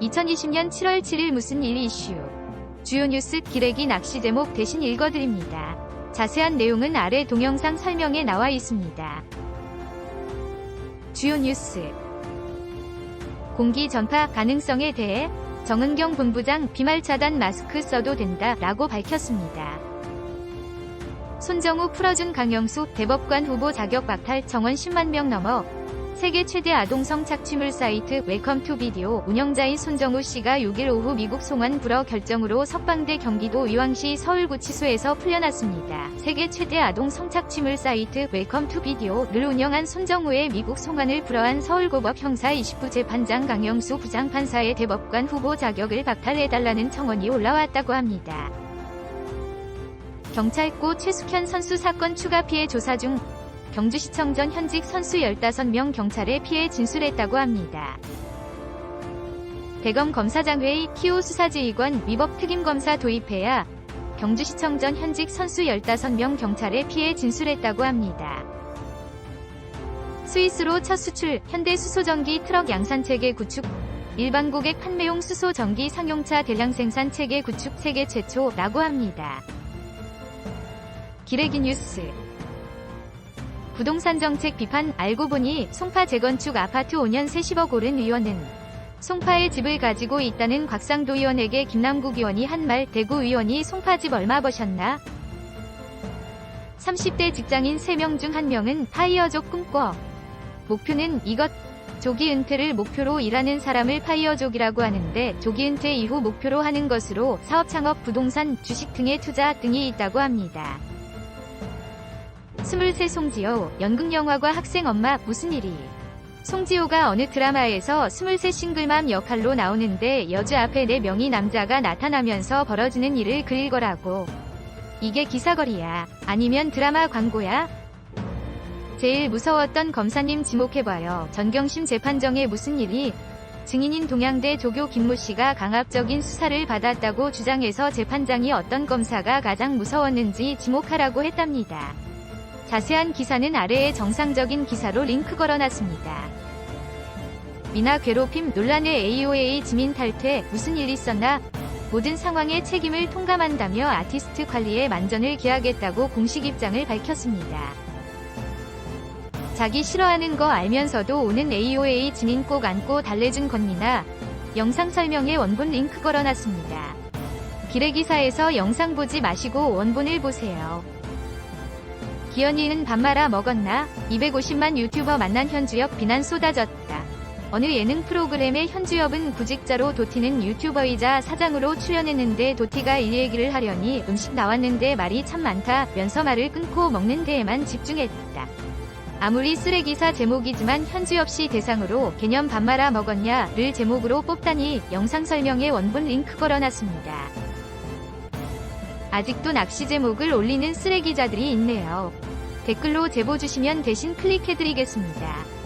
2020년 7월 7일 무슨 일 이슈. 주요 뉴스 기레기 낚시 제목 대신 읽어드립니다. 자세한 내용은 아래 동영상 설명에 나와 있습니다. 주요 뉴스. 공기 전파 가능성에 대해 정은경 본부장 비말 차단 마스크 써도 된다 라고 밝혔습니다. 손정우 풀어준 강영수 대법관 후보 자격 박탈 정원 10만 명 넘어 세계 최대 아동 성 착취물 사이트 웰컴 투 비디오 운영자인 손정우 씨가 6일 오후 미국 송환 불허 결정으로 석방대 경기도 의왕시 서울구치소에서 풀려났습니다. 세계 최대 아동 성착취물 사이트 웰컴 투 비디오를 운영한 손정우의 미국 송환을 불허한 서울고법 형사 20부 재판장 강영수 부장판사의 대법관 후보 자격을 박탈해달라는 청원이 올라왔다고 합니다. 경찰고 최숙현 선수 사건 추가 피해 조사 중 경주시청 전 현직 선수 15명 경찰에 피해 진술했다고 합니다. 대검 검사장회의 키오 수사지휘관 위법 특임검사 도입해야 경주시청 전 현직 선수 15명 경찰에 피해 진술했다고 합니다. 스위스로 첫 수출 현대 수소전기 트럭 양산 체계 구축 일반 고객 판매용 수소전기 상용차 대량 생산 체계 구축 세계 최초라고 합니다. 기레기 뉴스 부동산 정책 비판 알고 보니 송파 재건축 아파트 5년 새 10억 오른 의원은 송파에 집을 가지고 있다는 곽상도 의원에게 김남국 의원이 한 말 대구 의원이 송파 집 얼마 버셨나? 30대 직장인 3명 중 1명은 파이어족 꿈꿔. 목표는 이것. 조기 은퇴를 목표로 일하는 사람을 파이어족이라고 하는데 조기 은퇴 이후 목표로 하는 것으로 사업 창업, 부동산, 주식 등의 투자 등이 있다고 합니다. 23 송지효, 연극영화과 학생 엄마 무슨 일이? 송지효가 어느 드라마에서 23 싱글맘 역할로 나오는데 여주 앞에 4명이 남자가 나타나면서 벌어지는 일을 그릴 거라고. 이게 기사거리야. 아니면 드라마 광고야? 제일 무서웠던 검사님 지목해봐요. 전경심 재판정에 무슨 일이? 증인인 동양대 조교 김모 씨가 강압적인 수사를 받았다고 주장해서 재판장이 어떤 검사가 가장 무서웠는지 지목하라고 했답니다. 자세한 기사는 아래에 정상적인 기사로 링크 걸어놨습니다. 미나 괴롭힘 논란의 AOA 지민 탈퇴 무슨 일 있었나? 모든 상황의 책임을 통감한다며 아티스트 관리에 만전을 기하겠다고 공식 입장을 밝혔습니다. 자기 싫어하는 거 알면서도 오는 AOA 지민 꼭 안고 달래준 건미나 영상 설명에 원본 링크 걸어놨습니다. 기레기사에서 영상 보지 마시고 원본을 보세요. 기현이는 밥 말아 먹었나? 250만 유튜버 만난 현주엽 비난 쏟아졌다. 어느 예능 프로그램의 현주엽은 구직자로 도티는 유튜버이자 사장으로 출연했는데 도티가 이 얘기를 하려니 음식 나왔는데 말이 참 많다 면서 말을 끊고 먹는 데에만 집중했다. 아무리 쓰레기사 제목이지만 현주엽 씨 대상으로 개념 밥 말아 먹었냐를 제목으로 뽑다니 영상 설명에 원본 링크 걸어놨습니다. 아직도 낚시 제목을 올리는 쓰레기자들이 있네요. 댓글로 제보 주시면 대신 클릭해드리겠습니다.